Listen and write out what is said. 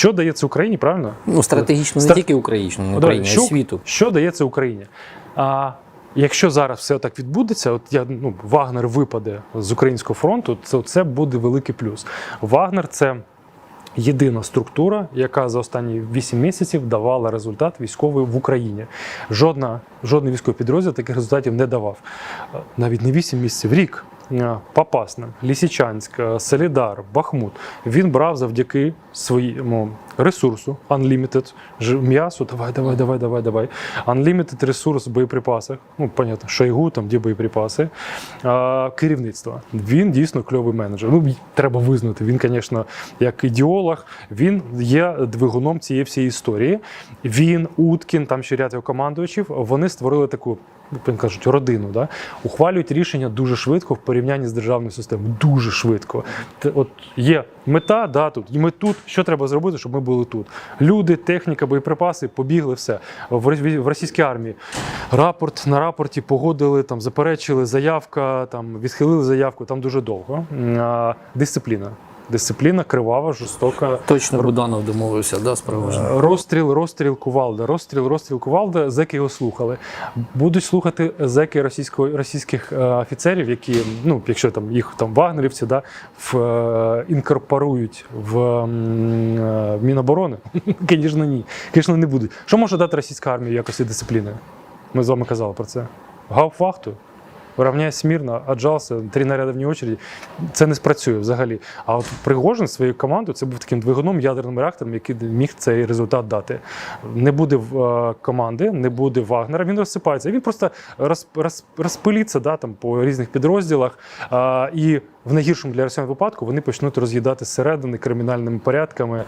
Що дає це Україні, правильно? Ну, стратегічно не тільки Україні, не Україні, давай, а й світу. Що дає це Україні? А якщо зараз все так відбудеться, от я ну Вагнер випаде з українського фронту, то це буде великий плюс. Вагнер це. Єдина структура, яка за останні 8 місяців давала результат військовий в Україні. Жодна, жодний військовий підрозділ таких результатів не давав. Е, Навіть не 8 місяців, рік. Е, Попасна, Лісічанськ, е, Солідар, Бахмут. Він брав завдяки своєму ресурсу, unlimited, м'ясо, давай, давай, давай, давай, давай. Unlimited ресурс в боєприпасах. Ну, понятно, Шойгу, там де боєприпаси. А, керівництво. Він дійсно кльовий менеджер. Ну, треба визнати. Він, звісно, як ідеолог, він є двигуном цієї всієї історії. Він, Уткін, там ще ряд його командувачів, вони створили таку. Як кажуть, родину, да? ухвалюють рішення дуже швидко в порівнянні з державною системою. Дуже швидко. От є мета, да, тут, і ми тут. Що треба зробити, щоб ми були тут? Люди, техніка, боєприпаси, побігли все. В, російській армії рапорт на рапорті погодили, там, заперечили, заявка, там, відхилили заявку, там дуже довго. Дисципліна. Дисципліна кривава, жорстока. Точно Буданов домовився, да, з Розстріл, розстріл кувалда, розстріл, розстріл кувалда. Зеки його слухали. Будуть слухати зеки російського російських е, офіцерів, які, ну, якщо там їх там вагнерівці, да, в, е, інкорпорують в, е, в Міноборони. Звісно, ні. Звісно, не будуть. Що може дати російська армія якості дисципліни? Ми з вами казали про це. Гауптвахту. Равняй смірно, отжався, три наряди вне очереді. Це не спрацює взагалі. А от Пригожин своєю командою це був таким двигуном, ядерним реактором, який міг цей результат дати. Не буде е, команди, не буде Вагнера, він розсипається. Він просто роз, роз, розпиліться да, там, по різних підрозділах. А, і в найгіршому для росіян випадку вони почнуть роз'їдати зсередини кримінальними порядками.